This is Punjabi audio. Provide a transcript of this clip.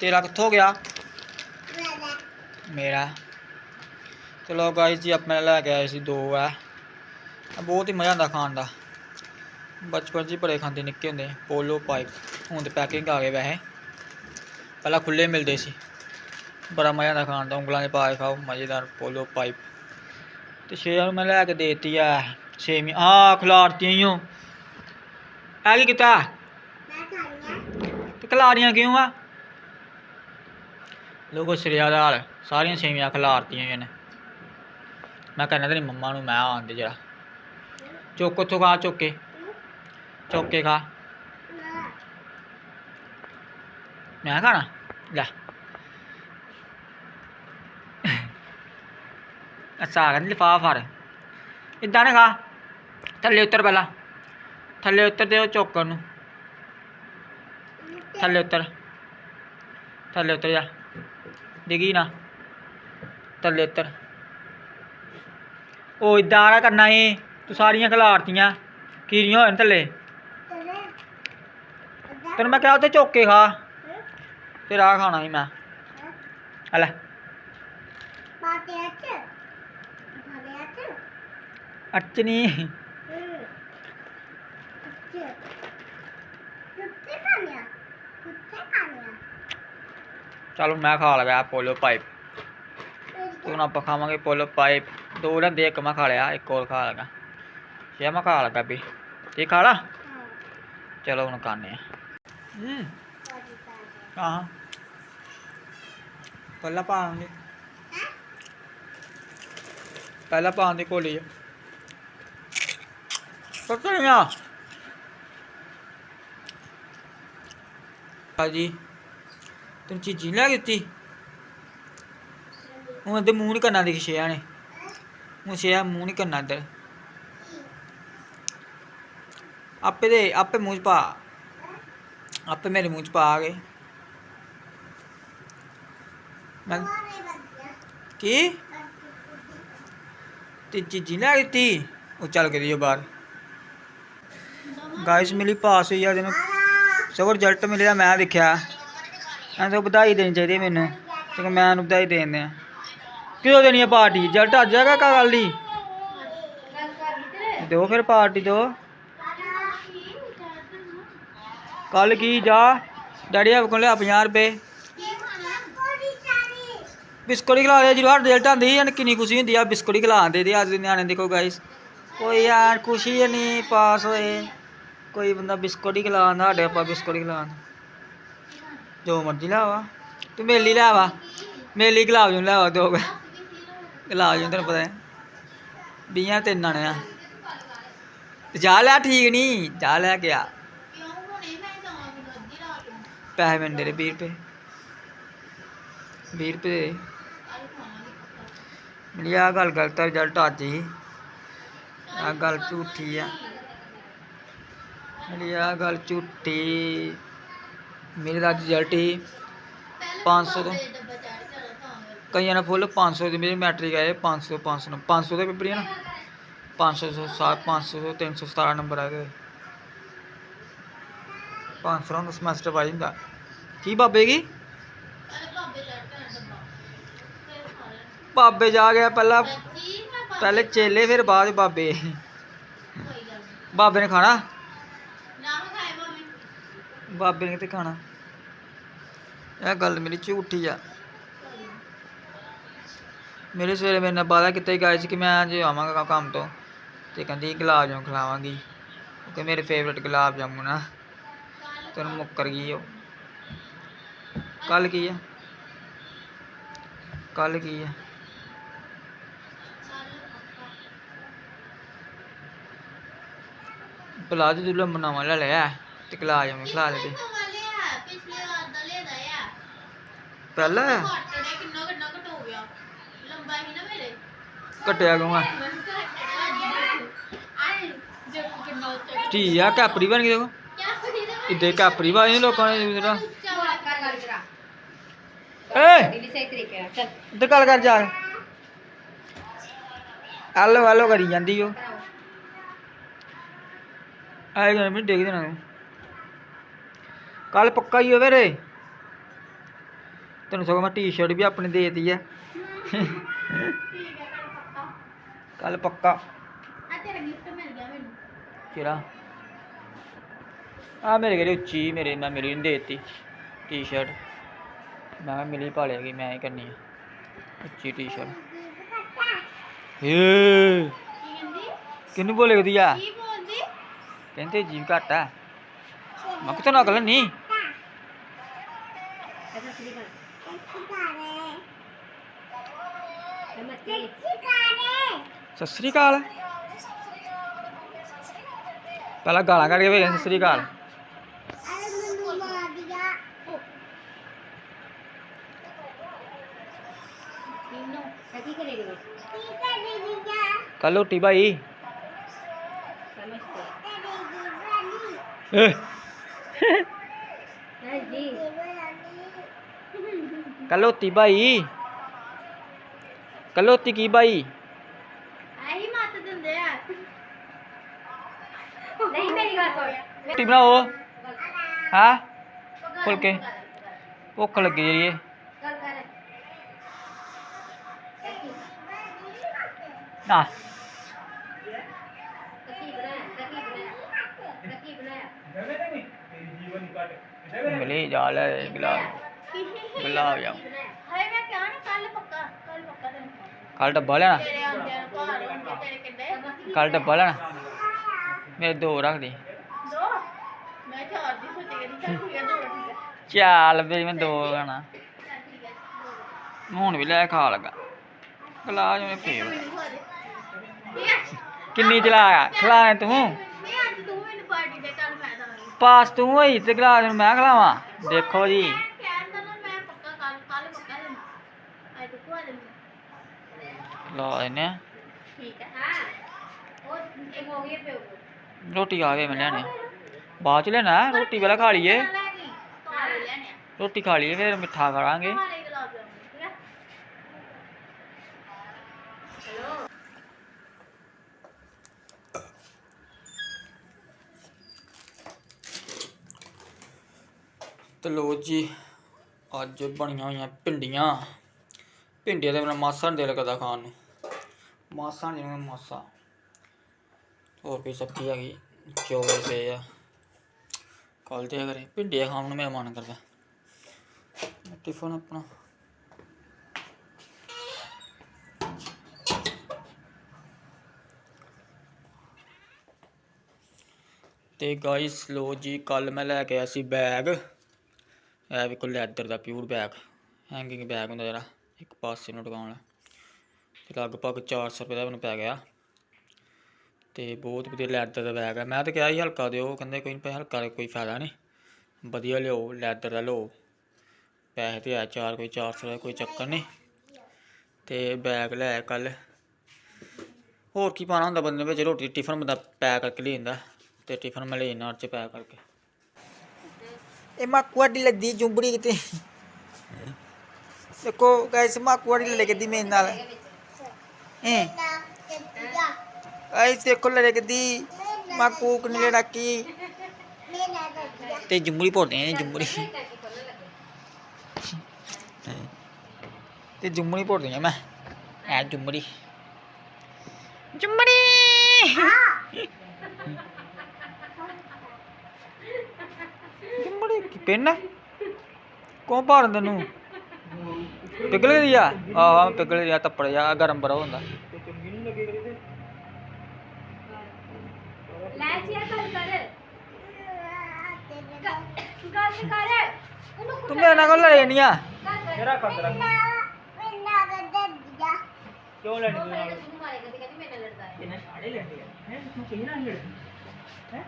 ਤੇਰਾ ਕਿੱਥੋਂ ਗਿਆ? ਮੇਰਾ। ਚਲੋ ਗਾਇਸ ਜੀ ਆਪਣੇ ਲੈ ਕੇ ਆਏ ਸੀ ਦੋ ਆ ਬਹੁਤ ਹੀ ਮਜ਼ਾ ਆਉਂਦਾ ਖਾਣ ਦਾ। ਬਚਪਨ 'ਚ ਬੜੇ ਖਾਂਦੇ ਨਿੱਕੇ ਹੁੰਦੇ। ਪੋਲੋ ਪਾਈਪ ਹੁਣ ਤੇ ਪੈਕਿੰਗ ਆ ਗਏ ਵੈਸੇ। ਪਹਿਲਾਂ ਖੁੱਲੇ ਮਿਲਦੇ ਸੀ। ਬੜਾ ਮਜ਼ਾ ਆਉਂਦਾ ਖਾਣ ਦਾ ਉਂਗਲਾਂ 'ਚ ਪਾ ਕੇ ਖਾਓ ਮਜ਼ੇਦਾਰ ਪੋਲੋ ਪਾਈਪ। ਤੇ ਛੇ ਨੂੰ ਮੈਂ ਲੈ ਕੇ ਦੇਤੀ ਆ ਛੇਵੀਂ। ਆ ਖਿਲਾਰਤੀਆਂ ਹੀ ਹੋ ਆ ਕੀ ਕੀਤਾ? ਤੇ ਖਿਲਾਰੀਆਂ ਕਿਉਂ ਆ? ਲੋਕੋ ਸ੍ਰਿਆਦਾਰ, ਸਾਰੀਆਂ ਸੇਵੀਆਂ ਖਿਲਾਰਤੀਆਂ ਹੋਈਆਂ ਨੇ ਮੈਂ ਕਹਿੰਦਾ ਤੇਰੀ ਮੰਮਾ ਨੂੰ ਮੈਂ ਆਂਦੇ ਜਰਾ। ਚੁੱਕ ਉੱਥੋਂ ਖਾ, ਚੁੱਕ ਕੇ। ਚੁੱਕ ਕੇ ਖਾ। ਮੈਂ ਖਾਣਾ? ਲੈ। ਅੱਛਾ, ਕਹਿੰਦੀ ਲਿਫਾਫਾ ਫੜ। ਇਦਾਂ ਨਾ ਖਾ। ਥੱਲੇ ਉੱਤਰ ਪਹਿਲਾਂ। ਥੱਲੇ ਉੱਤਰ ਦੇ ਉਹ ਚੌਕਰ ਨੂੰ ਥੱਲੇ ਉੱਤਰ। ਥੱਲੇ ਉੱਤਰ ਜਾ। ਡਿੱਗੀ ਨਾ। ਥੱਲੇ ਉੱਤਰ। ਉਹ ਇਦਾਂ ਨਾ ਕਰਨਾ ਏ ਤੂੰ ਸਾਰੀਆਂ ਖਿਲਾਰਤੀਆਂ ਕੀੜੀਆਂ ਹੋਣ ਥੱਲੇ। ਤੈਨੂੰ ਮੈਂ ਕਿਹਾ ਉੱਤੇ ਚੁੱਕ ਕੇ ਖਾ। ਫਿਰ ਆ ਖਾਣਾ ਸੀ ਮੈਂ। ਆ ਲੈ ਅਰਚਨੀ ਚਲੋ ਮੈਂ ਖਾ ਲਗਾ ਪੋਲੋ ਪਾਈਪ ਤੇ ਹੁਣ ਆਪਾਂ ਖਾਵਾਂਗੇ ਪੋਲੋ ਪਾਈਪ ਦੋ ਲੈਂਦੇ ਇੱਕ ਮੈਂ ਖਾ ਲਿਆ ਇੱਕ ਹੋਰ ਖਾ ਲਗਾ ਛੇ ਮੈਂ ਖਾ ਲਗਾ ਵੀ ਇਹ ਖਾ ਲਾ? ਚਲੋ ਹੁਣ ਖਾਣੇ ਆ। ਹੂੰ। ਹਾਂ। ਪਹਿਲਾਂ ਪਾਵਾਂਗੇ ਪਹਿਲਾਂ ਪਾਉਂਦੇ ਕੋਲੀ ਪਤਾ ਨਹੀਂ ਆ ਹਾਂਜੀ। ਤੈਨੂੰ ਚੀਜ਼ੀ ਲੈ ਦਿੱਤੀ? ਹੁਣ ਤੇ ਮੂੰਹ ਨਹੀਂ ਕਰਨਾ ਦੇਖ ਛਿਆ ਨੇ ਹੁਣ ਛਿਆ ਮੂੰਹ ਨਹੀਂ ਕਰਨਾ ਇੱਧਰ ਆਪੇ ਦੇ, ਆਪੇ ਮੂੰਹ 'ਚ ਪਾ। ਆਪੇ ਮੇਰੇ ਮੂੰਹ 'ਚ ਪਾ ਕੇ। ਮੈਂ ਕੀ? ਤੇ ਚੀਜ਼ੀ ਲੈ ਦਿੱਤੀ? ਉਹ ਚੱਲ ਗਈ ਬਾਹਰ। ਗਾਇਸ ਮਿਲੀ ਪਾਸ ਹੋਈ ਆ ਜਿਹਨੂੰ ਸਗੋਂ ਰਿਜ਼ਲਟ ਮਿਲਿਆ, ਮੈਂ ਦੇਖਿਆ। ਐਂ ਤਾਂ ਵਧਾਈ ਦੇਣੀ ਚਾਹੀਦੀ ਹੈ ਮੈਨੂੰ। ਤੇ ਮੈਂ ਉਹਨੂੰ ਵਧਾਈ ਦੇ ਦਿਆਂ। ਕਿਉਂ ਦੇਣੀ ਹੈ ਪਾਰਟੀ? ਰਿਜ਼ਲਟ ਅੱਜ ਹੈਗਾ ਕਾ ਦੀ ਦਿਓ ਫਿਰ ਪਾਰਟੀ ਦਿਓ। ਕੱਲ ਕੀ ਜਾ? ਡੈਡੀ ਆਪ ਕੋਲ ਲਿਆ 50 ਰੁਪਏ। ਬਿਸਕੁਟ ਹੀ ਖਿਲਾ ਦੇ। ਜਦੋਂ ਹਰ ਰਿਜ਼ਲਟ ਆਂਦੀ ਜਾਂ ਕਿੰਨੀ ਖੁਸ਼ੀ ਹੁੰਦੀ ਆ। ਬਿਸਕੁਟ ਹੀ ਖਿਲਾਉਂਦੇ ਦੇ ਅੱਜ ਦੇ ਨਿਆਣੇ ਦੇਖੋ ਗਾਇਸ ਕੋਈ ਯਾਰ ਖੁਸ਼ੀ ਨਹੀਂ, ਪਾਸ ਹੋਏ। ਕੋਈ ਬੰਦਾ ਬਿਸਕੁਟ ਹੀ ਖਿਲਾਉਂਦਾ ਸਾਡੇ ਆਪਾਂ ਬਿਸਕੁਟ ਹੀ ਖਿਲਾਉਂਦੇ ਜੋ ਮਰਜ਼ੀ ਲਾਵਾ। ਤੂੰ ਮੇਲੀ ਲਾਵਾ। ਮੇਲੀ ਗੁਲਾਬ ਜੂਨ ਲਾਵਾ ਦੋ ਗੁਲਾਬ ਜੂਨ ਤੈਨੂੰ ਪਤਾ ਹੈ। ਵੀਹਾਂ ਤਿੰਨ ਆਣੇ ਆ। ਜਾ ਲੈ ਠੀਕ ਨਹੀਂ ਜਾ ਲੈ ਗਿਆ ਪੈਸੇ ਮੈਨੂੰ ਦੇ ਦੇ 20 ਰੁਪਏ। 20 ਰੁਪਏ ਦੇ ਮੇਰੀ ਆ ਗੱਲ ਗਲਤ ਰਿਜ਼ਲਟ ਅੱਜ ਹੀ। ਆ ਗੱਲ ਝੂਠੀ ਆ। ਮੇਰੀ ਆ ਗੱਲ ਝੂਠੀ। ਮੇਰੇ ਦਾ ਰਿਜ਼ਲਟ ਹੀ 500 ਤੋਂ। ਕਈਆਂ ਨੇ ਫੁੱਲ 500 ਦੀ ਮੇਰੀ ਮੈਟ੍ਰਿਕ ਆਏ 500 500 500 ਦਾ ਪੇਪਰ ਹੀ ਆ ਨਾ? 500 ਤੋਂ 7 500 ਤੋਂ 317 ਨੰਬਰ ਆਏ ਗਏ 500 ਦਾ ਸਮੈਸਟਰ ਵਾਈ ਹੁੰਦਾ ਕੀ ਬਾਬੇ ਕੀ? ਬਾਬੇ ਜਾ ਗਿਆ ਪਹਿਲਾਂ। ਪਹਿਲੇ ਚੇਲੇ, ਫਿਰ ਬਾਅਦ ਬਾਬੇ। ਬਾਬੇ ਨੇ ਖਾਣਾ? ਬਾਬੇ ਨੇ ਕਿਤੇ ਖਾਣਾ। ਇਹ ਗੱਲ ਮੇਰੀ ਝੂਠੀ ਆ। ਮੇਰੇ ਸਵੇਰੇ ਮੇਰੇ ਨਾਲ ਵਾਦਾ ਕੀਤਾ ਹੀ ਗਾਇ ਕਿ ਮੈਂ ਅੱਜ ਆਵਾਂਗਾ ਕੰਮ ਤੋਂ। ਤੇ ਕਹਿੰਦੀ ਗੁਲਾਬ ਜਾਮੁਨ ਖਿਲਾਵਾਂਗੀ। ਕਿ ਮੇਰੇ ਫੇਵਰਟ ਗੁਲਾਬ ਜਾਮੁਨ ਆ। ਤੈਨੂੰ ਮੁੱਕਰ ਗਈ ਉਹ। ਕੱਲ ਕੀ ਆ? ਕੱਲ ਕੀ ਆ? ਪਲਾਜ ਦੁੱਲਾ ਮਨਾਵਾ ਲੈ ਲਿਆ। ਤੇ ਕਲਾ ਜਾਵੇਂ ਖਲਾ ਦੇ ਪਹਿਲਾਂ? ਕਟਿਆ ਗਵਾ ਠੀਕ ਆ? ਕਾਪਰੀ ਬਣ ਗਈ ਦੇਖੋ। ਇੱਦੇ ਕਾਪਰੀ ਵਾਲੇ ਲੋਕਾਂ ਨੇ ਜਿਹੜਾ। ਏ! ਇੱਧਰ ਗੱਲ ਕਰ ਜਾ। ਹੈਲੋ ਹੈਲੋ ਕਰੀ ਜਾਂਦੀ ਉਹ। ਆਏ ਗਏ ਮੈਂ ਡੇਗ ਦੇਣਾ ਕੱਲ ਪੱਕਾ ਹੀ ਹੋਵੇ ਰੇ। ਤੈਨੂੰ ਸਗੋਂ ਮੈਂ ਟੀ-ਸ਼ਰਟ ਵੀ ਆਪਣੀ ਦੇਤੀ ਆ। ਠੀਕ ਹੈ ਕੱਲ ਪੱਕਾ। ਆ ਤੇਰਾ ਗਿਫਟ ਮਿਲ ਗਿਆ ਮੈਨੂੰ। ਕਿਹੜਾ? ਆ ਮੇਰੇ ਘਰੇ ਉੱਚੀ ਮੇਰੇ ਮੈਂ ਮੇਰੀ ਨੂੰ ਦੇਤੀ ਟੀ-ਸ਼ਰਟ ਮੈਂ ਕਿਹਾ ਮਿਲੀ ਪਾ ਲਿਆਗੀ ਮੈਂ ਹੀ ਕਰਨੀ ਆ। ਉੱਚੀ ਟੀ-ਸ਼ਰਟ ਕੀ ਕਹਿੰਦੀ? ਕਿਹਨੂੰ ਬੋਲੇ ਆ ਕੀ ਬੋਲਦੀ? ਕਹਿੰਦੇ ਜੀਵ ਘੱਟ ਮੈਂ ਕਿਤੇ ਨਾ ਗੱਲ ਨਹੀਂ ਸਤਿ ਸ੍ਰੀ ਅਕਾਲ ਪਹਿਲਾਂ ਗਾਲਾਂ ਕੱਢ ਕੇ ਵੇਖ ਸਤਿ ਸ੍ਰੀ ਅਕਾਲ ਕੱਲ ਰੋਟੀ ਭਾਈ ਸਮਝਤੇ ਜੀ ਕੱਲ ਰੋਟੀ ਭਾਈ ਕੱਲ ਰੋਟੀ ਕੀ ਭਾਈ ਆਹੀ ਮੱਤ ਦਿੰਦੇ ਆ। ਨਹੀਂ ਮੇਰੀ ਗੱਲ ਸੁਣ। ਰੋਟੀ ਬਣਾਓ। ਹਾਂ? ਫੁਲਕੇ। ਭੁੱਖ ਲੱਗੀ ਜਿਹੜੀ ਕਰ। ਨਾ। ਕੀ ਬਣਾਇਆ ਕੀ ਬਣਾਇਆ ਕੀ ਬਣਾਇਆ ਮਿਲੇ ਜਾ ਹਾਏ ਮੈਂ ਕਿਹਾ ਨਾ ਕੱਲ ਪੱਕਾ ਕੱਲ ਪੱਕਾ ਤੈਨੂੰ ਕੱਲ ਡੱਬਾ ਲੈਣਾ ਤੇਰੇ ਆਉਂਦੇ ਨੂੰ ਘਰ ਹੁੰਦੇ ਤੇਰੇ ਕਿੱਡੇ? ਕੱਲ ਡੱਬਾ ਲੈਣਾ ਮੇਰੇ ਦੋ ਰੱਖ ਦੇ। ਦੋ? ਮੈਂ ਚਾਰ ਦੀ ਸੋਚੀ ਗਈ ਚੱਲ ਠੀਕ ਹੈ ਦੋ ਠੀਕ ਹੈ ਚੱਲ ਵੀ ਮੈਂ ਦੋ ਲੈਣਾ। ਹੈ ਹੁਣ ਵੀ ਲੈ ਖਾ ਲਗਾ। ਗਲਾਸ ਮੈਂ ਫੇਰ ਹੈ ਕਿੰਨੀ ਚਲਾ। ਖਿਲਾਏ ਤੂੰ? ਪਾਸ ਤੂੰ ਹੋਈ ਤੇ ਗਲਾਸ ਨੂੰ ਮੈਂ ਖਿਲਾਵਾਂ। ਦੇਖੋ ਜੀ ਕਹਿਣ ਦਾ ਨਾ ਮੈਂ ਪੱਕਾ ਕੱਲ ਕੱਲ ਪੱਕਾ ਦੇਣਾ ਅੱਜ ਤੂੰ ਖਵਾ ਦੇ ਲਾ ਇਹਨੇ ਠੀਕ ਹੈ ਹਾਂ? ਉਹ ਇੱਕ ਹੋ ਗਈ ਪਿਓ ਰੋਟੀ ਆ ਗਏ ਮੈਂ ਲੈਣੇ ਬਾਅਦ ਚ ਲੈਣਾ ਰੋਟੀ ਪਹਿਲਾਂ ਖਾ ਲਈਏ। ਰੋਟੀ ਖਾ ਲਈਏ ਫਿਰ ਮਿੱਠਾ ਕਰਾਂਗੇ ਤੇ ਲੋ ਜੀ ਅੱਜ ਬਣੀਆਂ ਹੋਈਆਂ ਭਿੰਡੀਆਂ। ਭਿੰਡੀਆਂ ਦੇ ਬਿਨਾਂ ਮਾਸਾ ਨੀ ਦਿਲ ਕਰਦਾ ਖਾਣ ਨੂੰ। ਮਾਸਾ ਨਹੀਂ ਮਾਸਾ। ਹੋਰ ਕੋਈ ਸਬਜ਼ੀ ਹੈਗੀ ਚੌਲ ਪਏ ਆ। ਕੱਲ ਤੇ ਕਰੇ ਭਿੰਡੀਆਂ ਖਾਣ ਨੂੰ ਮੇਰਾ ਮਨ ਕਰਦਾ। ਟਿਫਨ ਆਪਣਾ। ਤੇ ਗਾਇਸ ਲੋ ਜੀ ਕੱਲ ਮੈਂ ਲੈ ਕੇ ਆਇਆ ਸੀ ਬੈਗ ਇਹ ਵੀ ਕੋਈ ਲੈਦਰ ਦਾ ਪਿਓਰ ਬੈਗ ਹੈਂਗਿੰਗ ਬੈਗ ਹੁੰਦਾ ਜਿਹੜਾ। ਇੱਕ ਪਾਸੇ ਨੂੰ ਟਿਕਾਉਣ। ਵਾਲਾ ਤੇ ਲਗਭਗ 400 ਰੁਪਏ ਦਾ ਮੈਨੂੰ ਪੈ ਗਿਆ। ਤੇ ਬਹੁਤ ਵਧੀਆ ਲੈਦਰ ਦਾ ਬੈਗ ਹੈ ਮੈਂ ਤਾਂ ਕਿਹਾ ਸੀ ਹਲਕਾ ਦਿਓ। ਕਹਿੰਦੇ ਕੋਈ ਨਹੀਂ ਹਲਕਾ ਦਾ ਕੋਈ ਫਾਇਦਾ ਨਹੀਂ ਵਧੀਆ ਲਿਓ ਲੈਦਰ ਦਾ ਲਓ। ਪੈਸੇ ਤੇ ਆ ਚਾਰ, ਕੋਈ 400 ਦਾ ਕੋਈ ਚੱਕਰ ਨਹੀਂ ਤੇ ਬੈਗ ਲੈ ਕੱਲ ਹੋਰ ਕੀ ਪਾਣਾ ਹੁੰਦਾ ਬੰਦੇ ਵਿੱਚ? ਰੋਟੀ ਟਿਫਨ ਬੰਦਾ ਪੈਕ ਕਰਕੇ ਲੈ ਜਾਂਦਾ। ਤੇ ਟਿਫਨ ਮੈਂ ਲੈ ਜਾਂਦਾ ਚ ਪੈਕ ਕਰਕੇ। ਇਹ ਮਾਕੂਆਡੀ ਲੱਦੀ ਜੁੰਬੜੀ ਕਿਤੇ। ਦੇਖੋ ਗਾਇਸ ਮਾਕੂਆਡੀ ਲੱਗਦੀ ਮੇਰੇ ਨਾਲ। ਇਹ ਗਾਇਸ ਦੇਖੋ ਲੱਗਦੀ ਮਾਕੂ ਕਨੇ ਡਾਕੀ ਤੇ ਜੁੰਬੜੀ ਪੋੜਦੇ ਆ ਜੁੰਬੜੀ ਤੇ ਜੁੰਬੜੀ ਪੋੜਦੀ ਆ ਮੈਂ। ਐ ਜੁੰਬੜੀ ਜੁੰਬੜੀ ਜੁੰਬੜੀ ਕੀ ਪਿੰਨ? ਕੌਣ ਭਾਰਨ ਤੈਨੂੰ? ਪਿਗਲ ਗਈ ਆ ਆਹ ਪਿਗਲ ਗਿਆ ਤੱਪੜ ਜਾ ਗਰਮ ਬਰਾ ਹੁੰਦਾ। ਲੈ ਜੀ ਗੱਲ ਕਰ। ਗੱਲ ਕਰ। ਉਹਨੂੰ ਤੂੰ ਮੇਰੇ ਨਾਲ ਕੋਲ ਲੜੇ ਨਹੀਂ ਆ। ਮੇਰਾ ਖਤਰਾ ਕਿਉਂ ਲੜੀ ਤੂੰ ਮਾਰੇਗਾ ਤੇ ਕਹਿੰਦੀ ਮੇਰੇ ਨਾਲ ਲੜਦਾ ਹੈ। ਇਹਨੇ ਸਾੜੇ ਲੈਂਦੇ ਆ। ਹੈ? ਤੂੰ ਕਿਹਨਾਂ ਲੜਦੀ? ਹੈ?